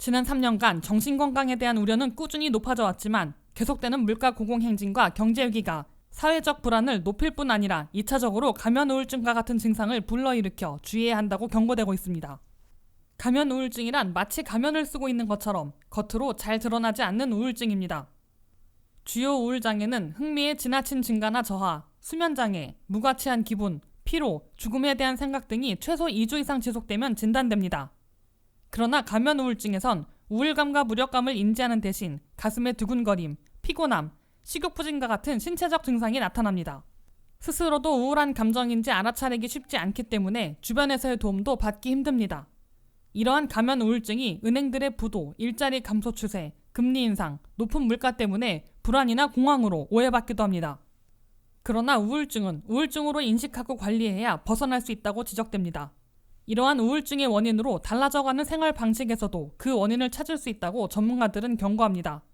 지난 3년간 정신건강에 대한 우려는 꾸준히 높아져 왔지만 계속되는 물가 고공행진과 경제 위기가 사회적 불안을 높일 뿐 아니라 2차적으로 감염 우울증과 같은 증상을 불러일으켜 주의해야 한다고 경고되고 있습니다. 감염 우울증이란 마치 가면을 쓰고 있는 것처럼 겉으로 잘 드러나지 않는 우울증입니다. 주요 우울 장애는 흥미의 지나친 증가나 저하, 수면 장애, 무가치한 기분, 피로, 죽음에 대한 생각 등이 최소 2주 이상 지속되면 진단됩니다. 그러나 감면 우울증에선 우울감과 무력감을 인지하는 대신 가슴의 두근거림, 피곤함, 식욕부진과 같은 신체적 증상이 나타납니다. 스스로도 우울한 감정인지 알아차리기 쉽지 않기 때문에 주변에서의 도움도 받기 힘듭니다. 이러한 감면 우울증이 은행들의 부도, 일자리 감소 추세, 금리 인상, 높은 물가 때문에 불안이나 공황으로 오해받기도 합니다. 그러나 우울증은 우울증으로 인식하고 관리해야 벗어날 수 있다고 지적됩니다. 이러한 우울증의 원인으로 달라져가는 생활 방식에서도 그 원인을 찾을 수 있다고 전문가들은 경고합니다.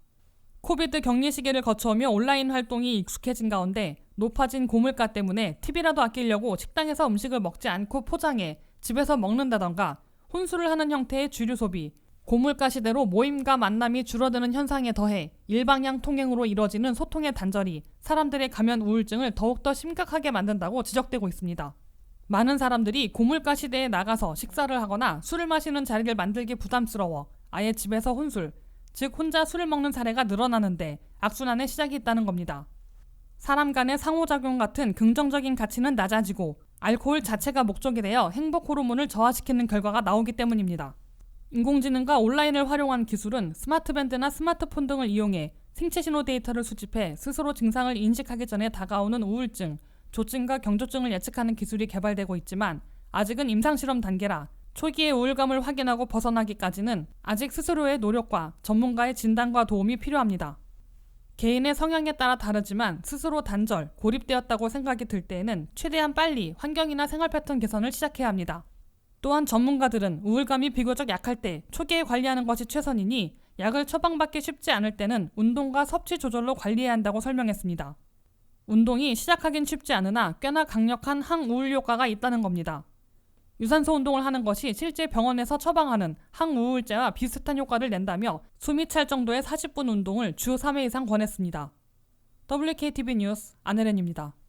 코비드 격리 시기를 거쳐오며 온라인 활동이 익숙해진 가운데 높아진 고물가 때문에 팁이라도 아끼려고 식당에서 음식을 먹지 않고 포장해 집에서 먹는다던가 혼술을 하는 형태의 주류 소비, 고물가 시대로 모임과 만남이 줄어드는 현상에 더해 일방향 통행으로 이뤄지는 소통의 단절이 사람들의 감염 우울증을 더욱더 심각하게 만든다고 지적되고 있습니다. 많은 사람들이 고물가 시대에 나가서 식사를 하거나 술을 마시는 자리를 만들기 부담스러워 아예 집에서 혼술, 즉 혼자 술을 먹는 사례가 늘어나는데 악순환의 시작이 있다는 겁니다. 사람 간의 상호작용 같은 긍정적인 가치는 낮아지고 알코올 자체가 목적이 되어 행복 호르몬을 저하시키는 결과가 나오기 때문입니다. 인공지능과 온라인을 활용한 기술은 스마트밴드나 스마트폰 등을 이용해 생체 신호 데이터를 수집해 스스로 증상을 인식하기 전에 다가오는 우울증, 조증과 경조증을 예측하는 기술이 개발되고 있지만 아직은 임상실험 단계라 초기의 우울감을 확인하고 벗어나기까지는 아직 스스로의 노력과 전문가의 진단과 도움이 필요합니다. 개인의 성향에 따라 다르지만 스스로 단절, 고립되었다고 생각이 들 때에는 최대한 빨리 환경이나 생활 패턴 개선을 시작해야 합니다. 또한 전문가들은 우울감이 비교적 약할 때 초기에 관리하는 것이 최선이니 약을 처방받기 쉽지 않을 때는 운동과 섭취 조절로 관리해야 한다고 설명했습니다. 운동이 시작하긴 쉽지 않으나 꽤나 강력한 항우울 효과가 있다는 겁니다. 유산소 운동을 하는 것이 실제 병원에서 처방하는 항우울제와 비슷한 효과를 낸다며 숨이 찰 정도의 40분 운동을 주 3회 이상 권했습니다. WKTV 뉴스 안혜련입니다.